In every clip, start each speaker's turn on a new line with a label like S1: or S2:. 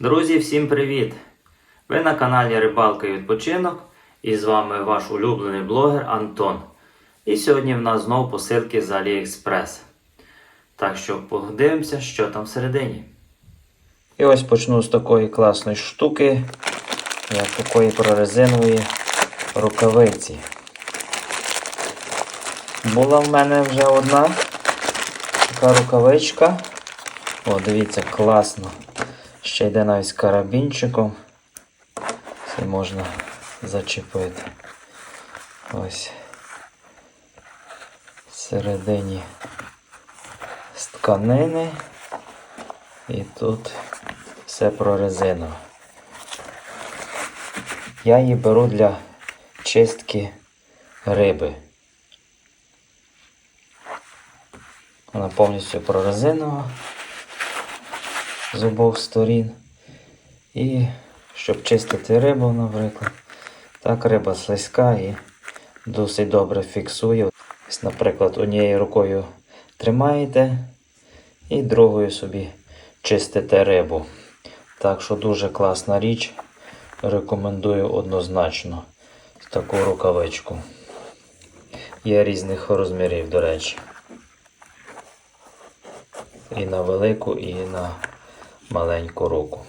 S1: Друзі, всім привіт! Ви на каналі Рибалка і відпочинок і з вами ваш улюблений блогер Антон. І сьогодні в нас знову посилки з AliExpress. Так що подивимося, що там всередині. І ось почну з такої класної штуки, як такої прорезинової рукавиці. Була в мене вже одна така рукавичка. О, дивіться, класно. Ще йде навіть з карабінчиком. Це можна зачепити. Ось. Всередині з тканини. І тут все прорезинове. Я її беру для чистки риби. Вона повністю прорезинова з обох сторін. І щоб чистити рибу, наприклад. Так риба слизька і досить добре фіксує. Ось, наприклад, однією рукою тримаєте і другою собі чистите рибу. Так що дуже класна річ. Рекомендую однозначно таку рукавичку. Є різних розмірів, до речі. І на велику, і на маленьку руку.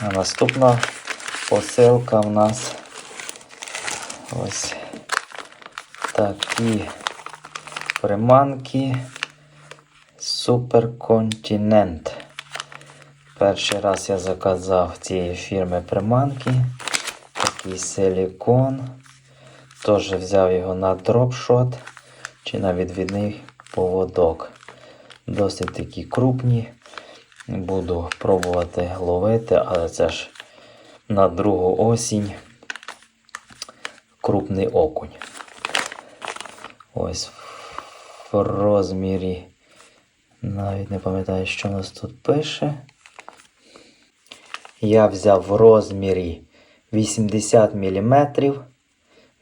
S1: А наступна посилка в нас ось такі приманки Суперконтинент. Перший раз я заказав цієї фірми приманки. Такий силікон. Теж взяв його на дропшот чи на відвідний поводок. Досить такі крупні. Буду пробувати ловити, але це ж на другу осінь крупний окунь. Ось в розмірі. Навіть не пам'ятаю, що у нас тут пише. Я взяв в розмірі 80 мм,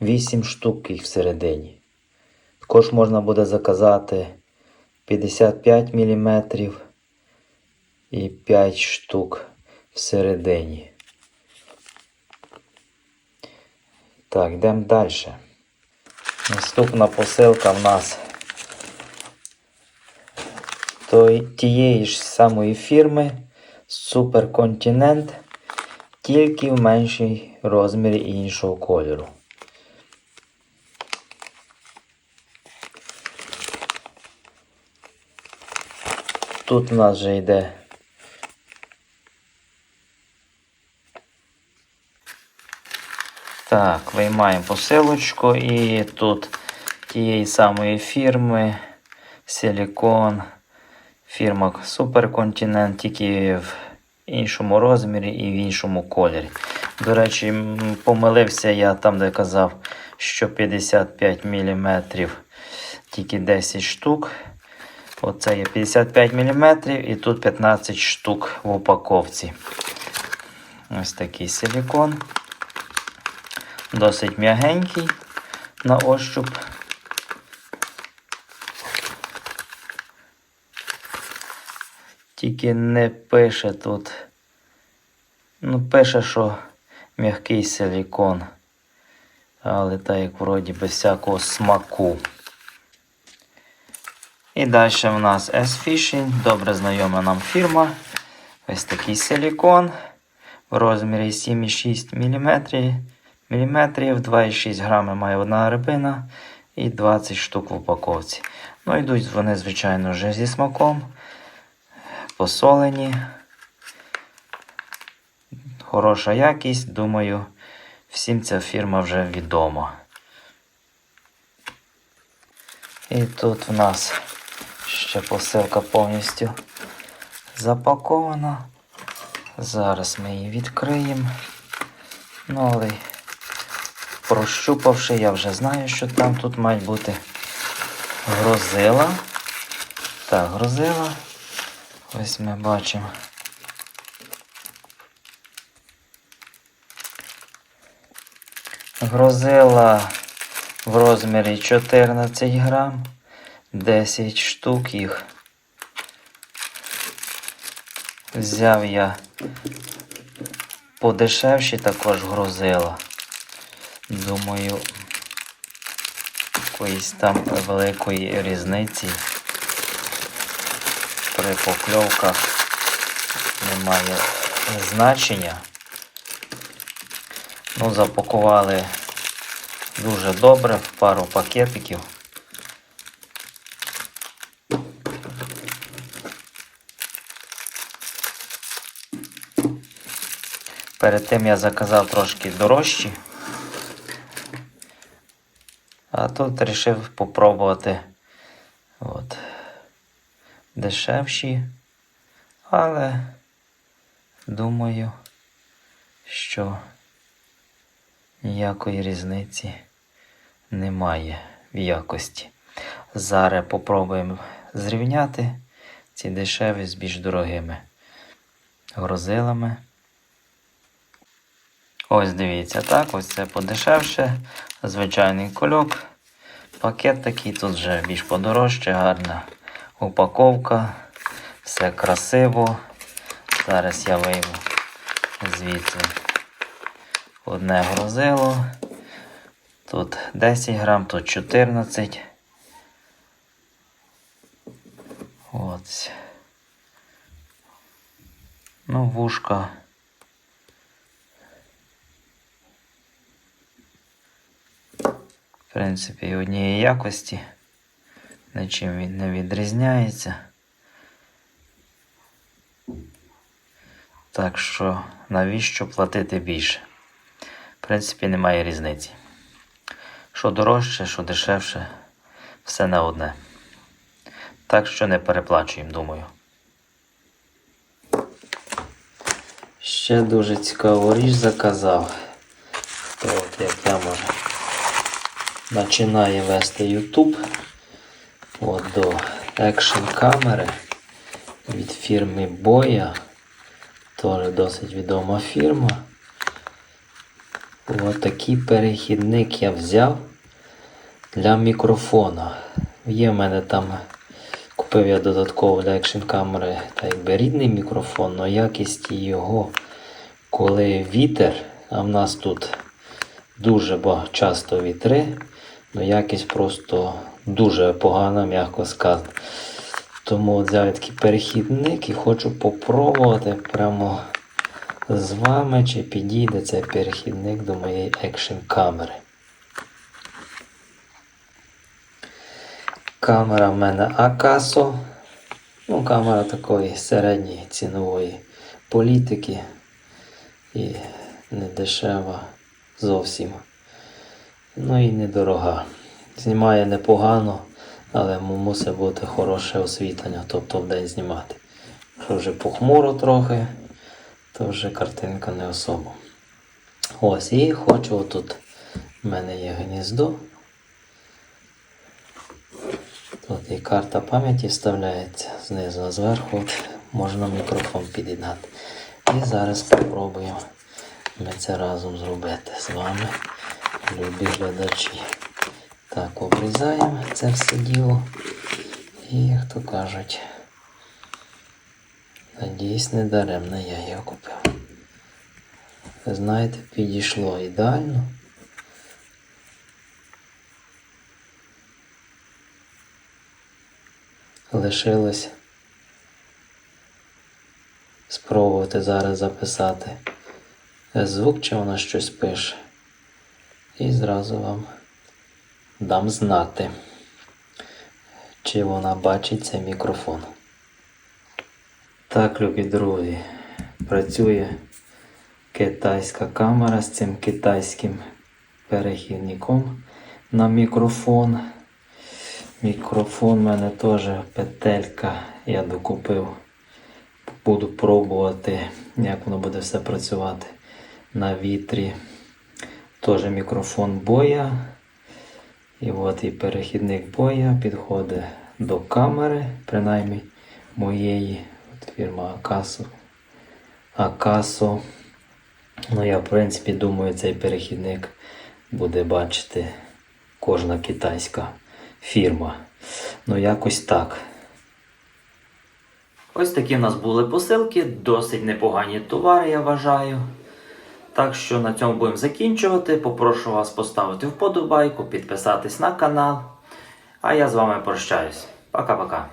S1: 8 штук їх всередині. Також можна буде заказати 55 мм і 5 штук всередині. Так, йдемо далі. Наступна посилка в нас той, тієї ж самої фірми Суперконтинент, тільки в меншій розмірі іншого кольору. Тут у нас вже йде Так, виймаємо посилочку і тут тієї самої фірми Силікон. Фірма Суперконтинент, тільки в іншому розмірі і в іншому кольорі. До речі, помилився я там, де казав, що 55 мм, тільки 10 штук. Оце є 55 мм і тут 15 штук в упаковці. Ось такий силікон. Досить м'ягенький на ощуп. Тільки не пише тут. Ну, пише, що м'який силікон. Але так як вроді без всякого смаку. І далі в нас S-Fishing, добре знайома нам фірма. Ось такий силікон в розмірі 7,6 мм. Міліметрів, 2,6 грами має одна рибина і 20 штук в упаковці. Ну, йдуть вони, звичайно, вже зі смаком посолені. Хороша якість, думаю, всім ця фірма вже відома. І тут в нас ще посилка повністю запакована. Зараз ми її відкриємо. Ну, але прощупавши, я вже знаю, що там тут мають бути грозила. Так, грозила. Ось ми бачимо. Грозила в розмірі 14 грам, 10 штук їх. Взяв я подешевші також грузила. Думаю, якоїсь там великої різниці при покльовках немає значення. Ну, запакували дуже добре в пару пакетиків. Перед тим я заказав трошки дорожчі. А тут вирішив попробувати от, дешевші, але думаю, що ніякої різниці немає в якості. Зараз попробуємо зрівняти ці дешеві з більш дорогими грузилами. Ось дивіться, так, ось це подешевше, звичайний кульок. Пакет такий, тут вже більш подорожче, гарна упаковка, все красиво. Зараз я вийму звідси одне грузило. Тут 10 грам, тут 14. От. Ну, вушка. Принципі, однієї якості. Нічим він не відрізняється. Так що навіщо платити більше? В принципі, немає різниці. Що дорожче, що дешевше, все на одне. Так що не переплачуємо, думаю. Ще дуже цікаву річ заказав. Хто от як я може починає вести YouTube от до екшн камери від фірми Boya. Теж досить відома фірма. Ось такий перехідник я взяв для мікрофона. Є в мене там, купив я додатково для екшн камери та якби рідний мікрофон, але якість його, коли вітер, а в нас тут дуже часто вітри, ну якість просто дуже погана, м'яко сказано. Тому взяв такий перехідник і хочу попробувати прямо з вами, чи підійде цей перехідник до моєї екшн камери. Камера в мене Акасо. Ну, камера такої середньої цінової політики і не дешева зовсім. Ну і недорога. Знімає непогано, але мусить бути хороше освітлення, тобто в день знімати. Якщо вже похмуро трохи, то вже картинка не особо. Ось, і хочу отут. в мене є гніздо. Тут і карта пам'яті вставляється знизу, а зверху от можна мікрофон під'єднати. І зараз спробуємо ми це разом зробити з вами, любі глядачі. Так, обрізаємо це все діло. І, як то кажуть, надіюсь, не даремно я його купив. Знаєте, підійшло ідеально. Лишилось спробувати зараз записати звук, чи вона щось пише. І зразу вам дам знати, чи вона бачить цей мікрофон. Так, любі друзі, працює китайська камера з цим китайським перехідником на мікрофон. Мікрофон в мене теж петелька, я докупив. Буду пробувати, як воно буде все працювати на вітрі. Теж мікрофон боя. І от і перехідник боя підходить до камери, принаймні моєї. От фірма Акасо. Акасо. Ну, я, в принципі, думаю, цей перехідник буде бачити кожна китайська фірма. Ну, якось так. Ось такі в нас були посилки, досить непогані товари, я вважаю. Так що на цьому будемо закінчувати. Попрошу вас поставити вподобайку, підписатись на канал. А я з вами прощаюсь. Пока-пока.